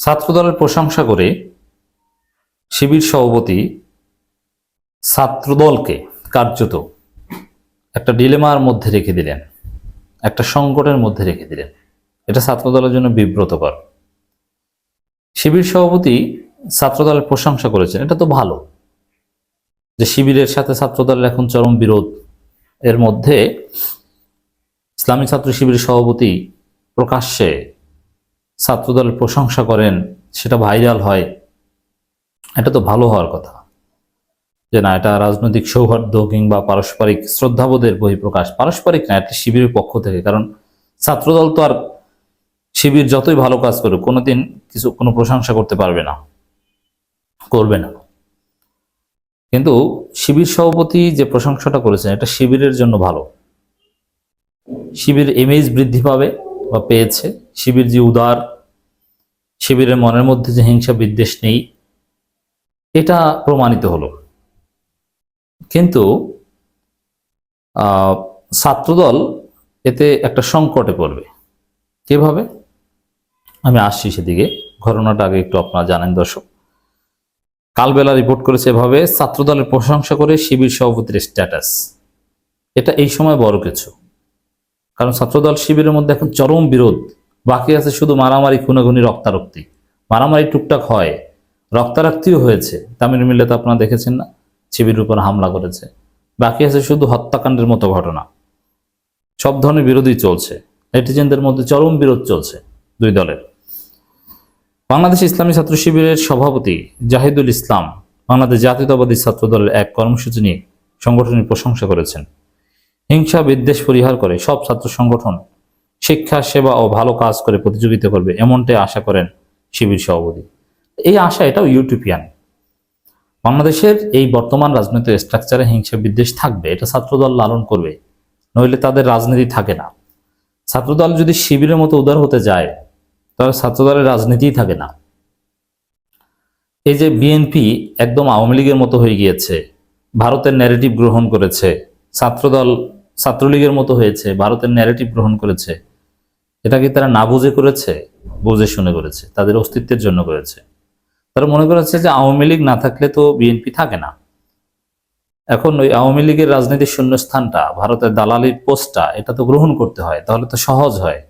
ছাত্রদলের প্রশংসা করে শিবির সভাপতি ছাত্রদলকে কার্যত একটা ডিলেমার মধ্যে রেখে দিলেন, একটা সংকটের মধ্যে রেখে দিলেন। এটা ছাত্রদলের জন্য বিব্রতকর। শিবির সভাপতি ছাত্রদলের প্রশংসা করেছেন, এটা তো ভালো যে শিবিরের সাথে ছাত্রদলের এখন চরম বিরোধ। এর মধ্যে ইসলামী ছাত্র শিবির সভাপতি প্রকাশ্যে ছাত্রদলের প্রশংসা করেন, সেটা ভাইরাল হয়। এটা তো ভালো হওয়ার কথা। যে না, এটা রাজনৈতিক সৌহার্দ্য কিংবা পারস্পরিক শ্রদ্ধাবোধের বহিঃপ্রকাশ। পারস্পরিক না, এটা শিবিরের পক্ষ থেকে। কারণ ছাত্রদল তো আর শিবির যতই ভালো কাজ করুক, কোনোদিন কিছু, কোনো প্রশংসা করতে পারবে না, করবে না। কিন্তু শিবির সভাপতি যে প্রশংসাটা করেছেন, এটা শিবিরের জন্য ভালো। শিবির ইমেজ বৃদ্ধি পাবে। বা পেয়েছে। শিবির যে উদার, শিবিরের মনের মধ্যে যে হিংসা বিদ্বেষ নেই, এটা প্রমাণিত হলো। কিন্তু ছাত্রদল এতে একটা সংকটে পড়বে। কীভাবে? আমি আসছি সেদিকে। ঘটনাটা আগে একটু আপনারা জানেন, দর্শক। কালবেলা রিপোর্ট করেছে এভাবে, ছাত্রদলের প্রশংসা করে শিবির সভাপতির স্ট্যাটাস। এটা এই সময় বড় কিছু। কারণ ছাত্রদল শিবিরের মধ্যে এখন চরম বিরোধ। বাকি আছে শুধু মারামারি, খুনাখুনি, রক্তারক্তি। মারামারি টুকটাক হয়। রক্তারক্তিও হয়েছে। তামিল মিল্লাতে আপনারা দেখেছেন না শিবিরের উপর হামলা করেছে। বাকি আছে শুধু হত্যাকাণ্ডের মতো ঘটনা। সব ধরনের বিরোধই চলছে। নেটিজেনদের মধ্যে চরম বিরোধ চলছে দুই দলের। বাংলাদেশ ইসলামী ছাত্র শিবিরের সভাপতি জাহিদুল ইসলাম বাংলাদেশ জাতীয়তাবাদী ছাত্র দলের এক কর্মসূচি নিয়ে সংগঠনের প্রশংসা করেছেন। হিংসা বিদ্বেষ পরিহার করে সব ছাত্র সংগঠন শিক্ষা, সেবা ও ভালো কাজ করে প্রতিযোগিতা করবে এমনটাই আশা করেন শিবির সভাপতি। এই আশা এটাও ইউটোপিয়ান বাংলাদেশের এই বর্তমান রাজনৈতিক স্ট্রাকচারে হিংসা বিদ্বেষ থাকবে, এটা ছাত্রদল লালন করবে, নইলে তাদের রাজনীতি থাকে না। ছাত্রদল যদি শিবিরের মতো উদার হতে যায়, তাহলে ছাত্রদলের রাজনীতিই থাকে না। এই যে বিএনপি একদম আওয়ামী লীগের মতো হয়ে গিয়েছে, ভারতের ন্যারেটিভ গ্রহণ করেছে, ছাত্রদল ছাত্রলীগের মতো হয়েছে, ভারতের ন্যারেটিভ গ্রহণ করেছে। এটা কি তারা না বুঝে করেছে, বুঝে শুনে করেছে, তাদের অস্তিত্বের জন্য করেছে। তারা মনে করেছে যে আওয়ামী লীগ না থাকলে তো বিএনপি থাকে না। এখন ওই আওয়ামী লীগের রাজনীতির শূন্যস্থানটা, ভারতের দালালির পোস্টটা, এটা তো গ্রহণ করতে হয়, তাহলে তো সহজ হয়।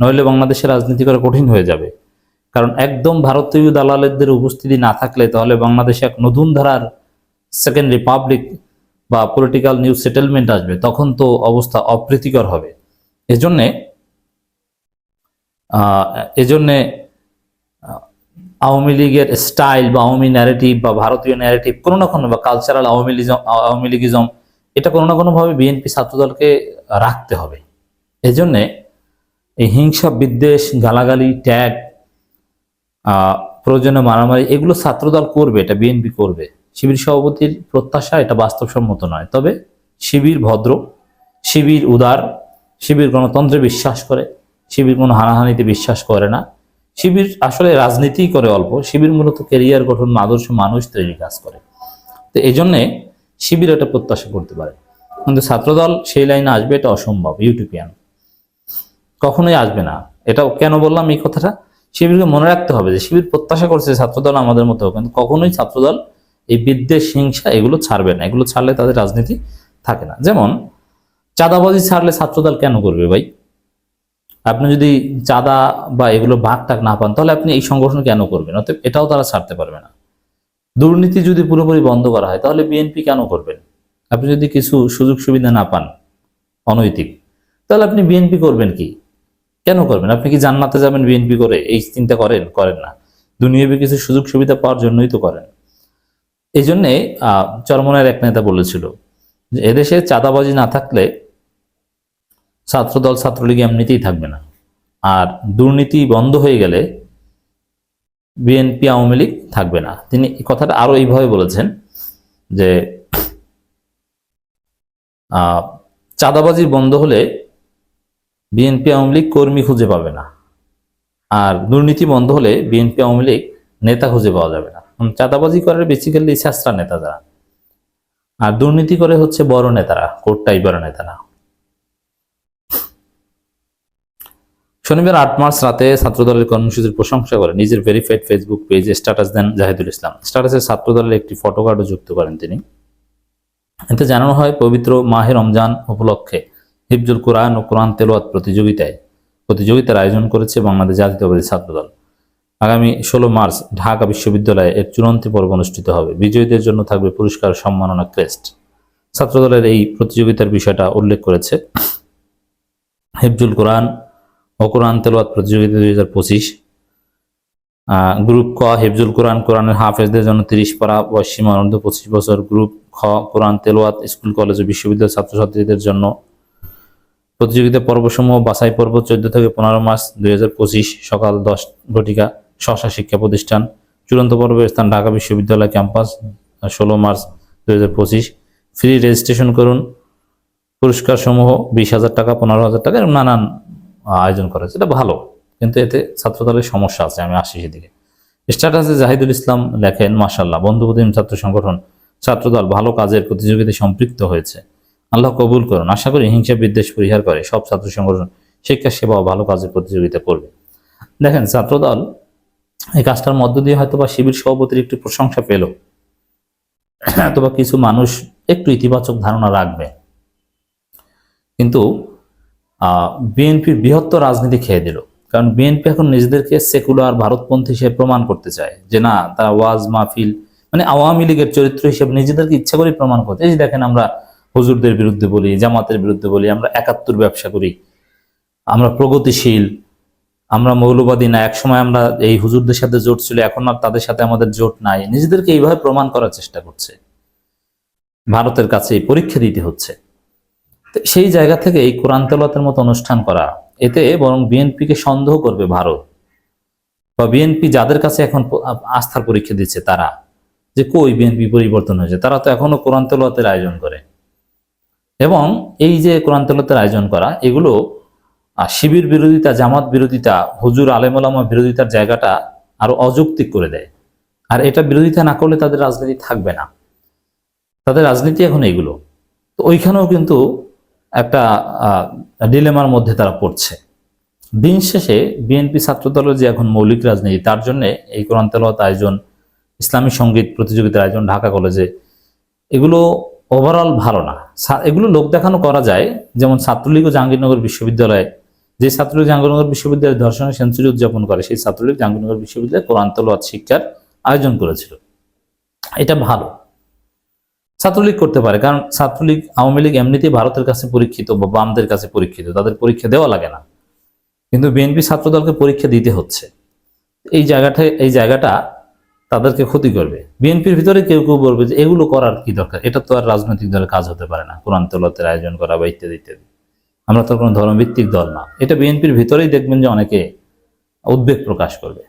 নইলে বাংলাদেশের রাজনীতি করা কঠিন হয়ে যাবে। কারণ একদম ভারতীয় দালালের উপস্থিতি না থাকলে তাহলে বাংলাদেশে এক নতুন ধারার সেকেন্ড রিপাবলিক বা পলিটিক্যাল নিউ সেটেলমেন্ট আসবে, তখন তো অবস্থা অপ্রীতিকর হবে। এজন্যে এজন্যে আওয়ামী লীগের স্টাইল বা আওয়ামী ন্যারেটিভ বা ভারতীয় ন্যারেটিভ কোনো না কোনো বা কালচারাল আওয়ামী লিজম আওয়ামী লীগিজম, এটা কোনো না কোনোভাবে বিএনপি ছাত্রদলকে রাখতে হবে। এজন্যে এই হিংসা, বিদ্বেষ, গালাগালি, ট্যাগ প্রয়োজনে মারামারি, এগুলো ছাত্রদল করবে, এটা বিএনপি করবে। শিবির সভাপতির প্রত্যাশা এটা বাস্তবসম্মত নয়। তবে শিবির ভদ্র, শিবির উদার, শিবির গণতন্ত্রে বিশ্বাস করে, শিবির কোনো হানাহানিতে বিশ্বাস করে না। শিবির আসলে রাজনীতি করে অল্প, শিবির মূলত কেরিয়ার গঠন, আদর্শ মানুষ তৈরি কাজ করে। তো এই জন্যে শিবির এটা প্রত্যাশা করতে পারে। কিন্তু ছাত্রদল সেই লাইনে আসবে, এটা অসম্ভব ইউটিউবিয়ান কখনোই আসবে না। এটা কেন বললাম এই কথাটা? শিবিরকে মনে রাখতে হবে যে, শিবির প্রত্যাশা করছে ছাত্রদল আমাদের মতো কিন্তু কখনোই ছাত্রদল এই বিদ্বেষ, হিংসা এগুলো ছাড়বে না। এগুলো ছাড়লে তাদের রাজনীতি থাকে না। যেমন, চাঁদাবাজি ছাড়লে ছাত্রদল কেন করবে ভাই? আপনি যদি চাঁদা বা এগুলো ভাগ টাক না পান, তাহলে আপনি এই সংগঠন কেন করবেন? অতএব এটাও তারা ছাড়তে পারবে না। দুর্নীতি যদি পুরোপুরি বন্ধ করা হয়, তাহলে বিএনপি কেন করবেন? আপনি যদি কিছু সুযোগ সুবিধা না পান, অনৈতিক, তাহলে আপনি বিএনপি করবেন কি? কেন করবেন? আপনি কি জান্নাতে যাবেন বিএনপি করে? এই চিন্তা করেন করেন না। দুনিয়াবি কিছু সুযোগ সুবিধা পাওয়ার জন্যই তো করেন। এই জন্যে চরমনের এক নেতা বলেছিল যে এদেশে চাঁদাবাজি না থাকলে ছাত্রদল, ছাত্রলীগ এমনিতেই থাকবে না। আর দুর্নীতি বন্ধ হয়ে গেলে বিএনপি, আওয়ামী লীগ থাকবে না। তিনি কথাটা আরও এইভাবে বলেছেন যে চাঁদাবাজি বন্ধ হলে বিএনপি, আওয়ামী লীগ কর্মী খুঁজে পাবে না। আর দুর্নীতি বন্ধ হলে বিএনপি, আওয়ামী লীগ নেতা খুঁজে পাওয়া যাবে না। চাঁদাবাজি করে বেসিক্যালি ছেঁচড়া নেতা যারা আর দুর্নীতি করে হচ্ছে বড় নেতারা কোর্ট বড় নেতারা শনিবার আট মার্চ রাতে ছাত্রদলের কর্মসূচির প্রশংসা করে নিজের ভেরিফাইড ফেসবুক পেজে স্ট্যাটাস দেন জাহিদুল ইসলাম। স্ট্যাটাসে ছাত্রদলের একটি ফটোকার্ডও যুক্ত করেন তিনি। এতে জানানো হয়, পবিত্র মাহে রমজান উপলক্ষে হিফজুল কোরআন ও কোরআন তেলোয়াত প্রতিযোগিতায় প্রতিযোগিতার আয়োজন করেছে বাংলাদেশ জাতীয়তাবাদী ছাত্রদল। আগামী ষোলো মার্চ ঢাকা বিশ্ববিদ্যালয়ে এর চূড়ান্ত পর্ব অনুষ্ঠিত হবে। বিজয়ীদের জন্য থাকবে পুরস্কার সম্মাননা ক্রেস্ট। ছাত্রদলের এই প্রতিযোগিতার বিষয়টা উল্লেখ করেছে হেফজুল কোরআন ও কোরআন তেলোয়াত প্রতিযোগিতা দুই হাজার পঁচিশ। গ্রুপ ক, হেফজুল কোরআন, কোরআনের হাফেজদের জন্য তিরিশ পারা বয়স সীমা অনূর্ধ্ব পঁচিশ বছর। গ্রুপ খ, কোরআন তেলোয়াত স্কুল, কলেজ ও বিশ্ববিদ্যালয় ছাত্রছাত্রীদের জন্য প্রতিযোগিতা পর্বসমূহ বাছাই পর্ব চোদ্দ থেকে পনেরো মার্চ দুই সকাল দশ ঘটিকা। শশা শিক্ষা প্রতিষ্ঠান, চূড়ান্ত পর্বের স্থান ঢাকা বিশ্ববিদ্যালয় ক্যাম্পাস ষোলো মার্চ দু হাজার পঁচিশ। ফ্রি রেজিস্ট্রেশন করুন। পুরস্কার সমূহ বিশ হাজার টাকা, পনেরো হাজার টাকা এরকম নানান আয়োজন করা হয়েছে। এটা ভালো, কিন্তু এতে ছাত্রদলের সমস্যা আছে, আমি আসি সেদিকে। স্ট্যাটাসে জাহিদুল ইসলাম লেখেন মাসাল্লাহ বন্ধুপ্রতিম ছাত্র সংগঠন, ছাত্রদল ভালো কাজের প্রতিযোগিতায় সম্পৃক্ত হয়েছে। আল্লাহ কবুল করুন। আশা করি হিংসা বিদ্বেষ পরিহার করে। সব ছাত্র সংগঠন শিক্ষা, সেবা ভালো কাজের প্রতিযোগিতা করবে। দেখেন, ছাত্রদল এই কাজটার মধ্য দিয়ে হয়তো বা শিবির সভাপতির একটু প্রশংসা পেল। অথবা কিছু মানুষ একটু ইতিবাচক ধারণা রাখবে। কিন্তু বিএনপির বৃহত্তর রাজনীতি খেয়ে দিল। কারণ বিএনপি এখন নিজেদেরকে সেকুলার ভারতপন্থী হিসেবে প্রমাণ করতে চায় যে না, তারা ওয়াজ মাহফিল মানে আওয়ামী লীগের চরিত্র হিসেবে নিজেদেরকে ইচ্ছা করে প্রমাণ করতে এই দেখেন আমরা হুজুরদের বিরুদ্ধে বলি, জামাতের বিরুদ্ধে বলি, আমরা একাত্তর ব্যবসা করি, আমরা প্রগতিশীল আমরা মৌলবাদী না, একসময় আমরা এই হুজুরদের সাথে জোট ছিল, এখন আর তাদের সাথে আমাদের জোট নাই। নিজেদেরকে এইভাবে প্রমাণ করার চেষ্টা করছে। ভারতের কাছে পরীক্ষা দিতে হচ্ছে। সেই জায়গা থেকে এই কোরআন তেলাতের মতো অনুষ্ঠান করা, এতে বরং বিএনপিকে সন্দেহ করবে ভারত। বা বিএনপি যাদের কাছে এখন আস্থার পরীক্ষা দিচ্ছে তারা, যে কই বিএনপি পরিবর্তন হয়েছে? তারা তো এখনও কোরআন তেলাতের আয়োজন করে। এবং এই যে কোরআন তেলাতের আয়োজন করা, এগুলো শিবির বিরোধিতা, জামাত বিরোধিতা, হুজুর আলেমুলামা বিরোধিতার জায়গাটা আরও অযৌক্তিক করে দেয়। আর এটা বিরোধিতা না করলে তাদের রাজনীতি থাকবে না। তাদের রাজনীতি এখন এগুলো তো ওইখানেও কিন্তু একটা ডিলেমার মধ্যে তারা পড়ছে। দিন শেষে বিএনপি ছাত্রদলের যে এখন মৌলিক রাজনীতি, তার জন্য এই কোরআন তেলাওয়াত আয়োজন, ইসলামী সংগীত প্রতিযোগিতার আয়োজন ঢাকা কলেজে, এগুলো ওভারঅল ভালো না। এগুলো লোক দেখানো করা যায়। যেমন ছাত্রলীগ ও জাহাঙ্গীরনগর বিশ্ববিদ্যালয়ে যে ছাত্রলীগ জাহাঙ্গীরনগর বিশ্ববিদ্যালয়ে ধর্ষণের সেঞ্চুরি উদযাপন করে, সেই ছাত্রলীগ জাহাঙ্গীরনগর বিশ্ববিদ্যালয়ে কোরআন তেলাওয়াত শিক্ষার আয়োজন করেছিল। এটা ভালো। ছাত্রলীগ করতে পারে, কারণ ছাত্রলীগ আওয়ামী লীগ এমনিতেই ভারতের কাছে পরীক্ষিত বা বামদের কাছে পরীক্ষিত, তাদের পরীক্ষা দেওয়া লাগে না। কিন্তু বিএনপি ছাত্রদলকে পরীক্ষা দিতে হচ্ছে। এই জায়গাটা এই জায়গাটা তাদেরকে ক্ষতি করবে। বিএনপির ভিতরে কেউ কেউ বলবে যে এগুলো করার কি দরকার? এটা তো আর রাজনৈতিক দলের কাজ হতে পারে না, কোরআন তলতের আয়োজন করা বা ইত্যাদি ইত্যাদি। আমরা তো কোনো ধর্মভিত্তিক দল না। এটা বিএনপির ভিতরেই দেখবেন যে অনেকে উদ্বেগ প্রকাশ করবে।